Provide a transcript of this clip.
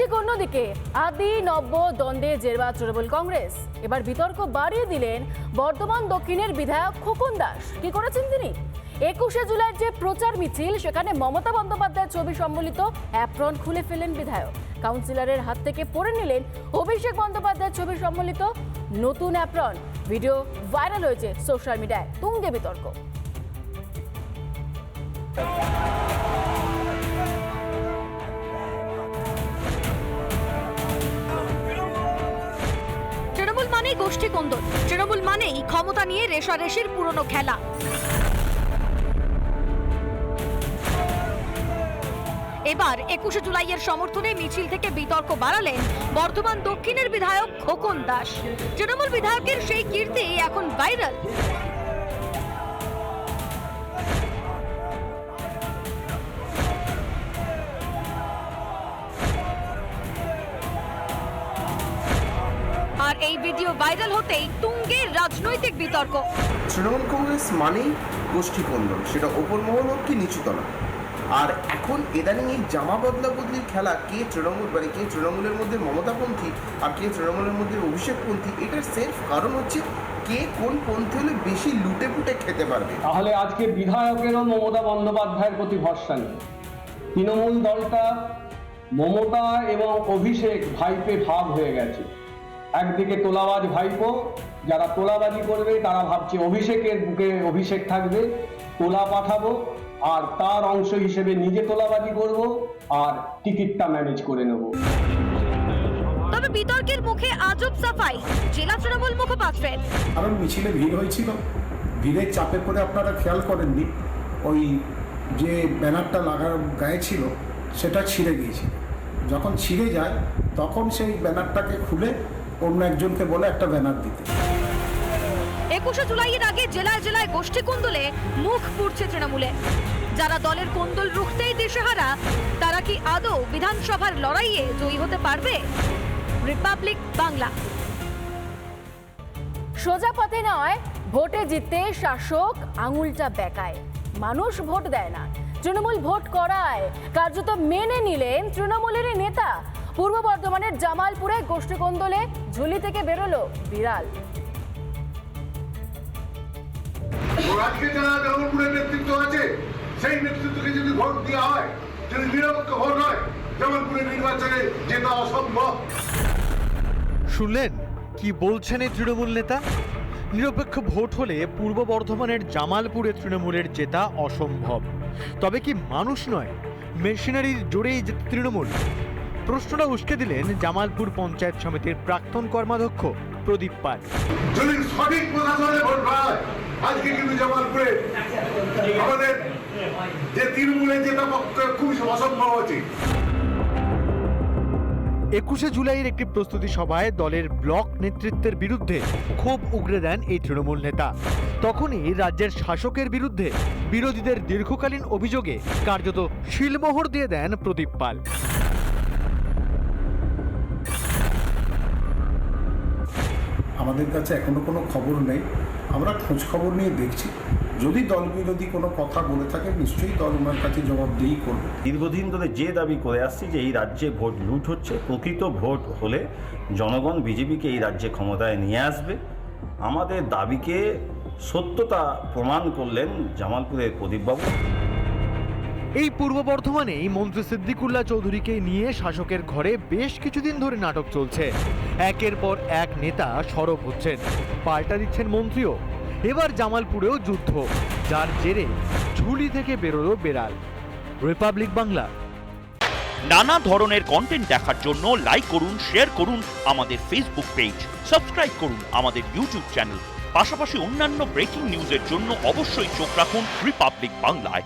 ঠিক অন্যদিকে, আদি, নব্য, দ্বন্দ্বে জেরবা তৃণমূল কংগ্রেস। এবার বিতর্ক বাড়িয়ে দিলেন বর্ধমান দক্ষিণের বিধায়ক খোকন দাস। কি করেছেন তিনি? একুশে জুলাইয়ের যে প্রচার মিছিল, সেখানে মমতা বন্দ্যোপাধ্যায়ের ছবি সম্বলিত অ্যাপ্রন খুলে ফেলেন বিধায়ক। কাউন্সিলরের হাত থেকে পড়ে নিলেন অভিষেক বন্দ্যোপাধ্যায়ের ছবি সম্বলিত নতুন অ্যাপ্রন। ভিডিও ভাইরাল হয়েছে সোশ্যাল মিডিয়ায়। তুঙ্গে বিতর্ক। তৃণমূল গোষ্ঠী কন্দল তৃণমূল মানেই ক্ষমতা নিয়ে রেশারেশির পুরনো খেলা। এবার একুশে জুলাইয়ের সমর্থনে মিছিল থেকে বিতর্ক বাড়ালেন বর্ধমান দক্ষিণের বিধায়ক খোকন দাস। তৃণমূল বিধায়কের সেই কীর্তি এখন ভাইরাল। আর এই ভিডিও ভাইরাল হতেই তুঙ্গে রাজনৈতিক বিতর্ক। তৃণমূল কংগ্রেস মানেই গোষ্ঠী কন্দল সেটা ওপর মহল হোক কি নিচুতলা আর এখন ইদানিং এই জামা বদলা বদলির খেলা কে তৃণমূল মানে কে তৃণমূলের মধ্যে মমতাপন্থী আর কে তৃণমূলের মধ্যে অভিষেকপন্থী এটার সেলফ কারণ হচ্ছে কে কোন পন্থী হলে বেশি লুটে পুটে খেতে পারবে। তাহলে আজকে বিধায়কেরও মমতা বন্দ্যোপাধ্যায়ের প্রতি ভরসা নেই। তৃণমূল দলটা মমতা এবং অভিষেক ভাইপে ভাগ হয়ে গেছে। একদিকে তোলাবাজ ভাইপো যারা তোলাবাজি করবে তারা ভাবছে অভিষেকের বুকে অভিষেক থাকবে তোলা পাঠাবো আর তার অংশ হিসেবে নিজে তোলাবাজি করব আর টিকিটটা ম্যানেজ করে নেব। তবে বিতর্কের মুখে আজব সাফাই জেলা তৃণমূল মুখপাত্রের। কারণ মিছিলে ভিড় হয়েছিল। ভিড়ের চাপে পড়ে আপনারা খেয়াল করেননি ওই যে ব্যানারটা লাগার গায়ে ছিল সেটা ছিঁড়ে গিয়েছিল। যখন ছিঁড়ে যায় তখন সেই ব্যানারটাকে খুলে অন্য একজনকে বলে একটা ব্যানার দিতে। একুশে জুলাইয়ের আগে জেলায় জেলায় গোষ্ঠী কুন্দলে মুখ পুড়ছে তৃণমূলে। যারা দলের কুন্দল রুখতেই দিশেহারা, তারা কি আদৌ বিধানসভার লড়াইয়ে জয়ী হতে পারবে? রিপাবলিক বাংলা। সোজা পথে নয়, ভোটে জিততে শাসক আঙুলটা বেকায়। মানুষ ভোট দেয় না, তৃণমূল ভোট করায়। কার্যত মেনে নিলেন তৃণমূলের নেতা পূর্ব বর্ধমানের জামালপুরে গোষ্ঠীকন্দলে ঝুলি থেকে বেরোলো বিড়াল। আজকে যারা জনগণের নেতৃত্ব আছে সেই নেতৃত্বকে যদি ভোট দেওয়া হয় যদি নিরপেক্ষ ভোট হয় জবলপুরের নির্বাচনে জেতা অসম্ভব। শুনলেন? কি বলছেন এই তৃণমূল নেতা? নিরপেক্ষ ভোট হলে পূর্ব বর্ধমানের জামালপুরে তৃণমূলের জেতা অসম্ভব। তবে কি মানুষ নয় মেশিনারির জোরেই তৃণমূল প্রশ্নটা উস্কে দিলেন জামালপুর পঞ্চায়েত সমিতির প্রাক্তন কর্মাধ্যক্ষ প্রদীপ পাল। যদি সঠিক প্রশাসনে ভোট আজকে কিন্তু জবলপুরে আমাদের যে তৃণমূলের জেতা পক্ষে খুবই অসম্ভব আছে। একুশে জুলাইয়ের একটি প্রস্তুতি সভায় দলের ব্লক নেতৃত্বের বিরুদ্ধে ক্ষোভ উগরে দেন এই তৃণমূল নেতা। তখনই রাজ্যের শাসকের বিরুদ্ধে বিরোধীদের দীর্ঘকালীন অভিযোগে কার্যত শিলমোহর দিয়ে দেন প্রদীপ পাল। আমাদের কাছে এখনও কোনো খবর নেই। আমরা খোঁজ খবর নিয়ে দেখছি। যদি দল বিরোধী কোনো কথা বলে থাকে, নিশ্চয়ই দল ওনার কাছে জবাবদিহি করবে। দীর্ঘদিন ধরে যে দাবি করে আসছি যে এই রাজ্যে ভোট লুট হচ্ছে, প্রকৃত ভোট হলে জনগণ বিজেপিকে এই রাজ্যে ক্ষমতায় নিয়ে আসবে। আমাদের দাবিকে সত্যতা প্রমাণ করলেন জামালপুরের প্রদীপবাবু। এই পূর্ব বর্ধমানেই মন্ত্রী সিদ্দিকুল্লাহ চৌধুরীকে নিয়ে শাসকের ঘরে বেশ কিছুদিন ধরে নাটক চলছে। একের পর এক নেতা সরব হচ্ছেন, পাল্টা দিচ্ছেন মন্ত্রীও। এবার জামালপুরেও যুদ্ধ, যার জেরে ঝুলি থেকে বেরোলো বেড়াল। রিপাবলিক বাংলা। নানা ধরনের কন্টেন্ট দেখার জন্য লাইক করুন শেয়ার করুন আমাদের ফেসবুক পেজ সাবস্ক্রাইব করুন আমাদের ইউটিউব চ্যানেল পাশাপাশি অন্যান্য ব্রেকিং নিউজের জন্য অবশ্যই চোখ রাখুন রিপাবলিক বাংলায়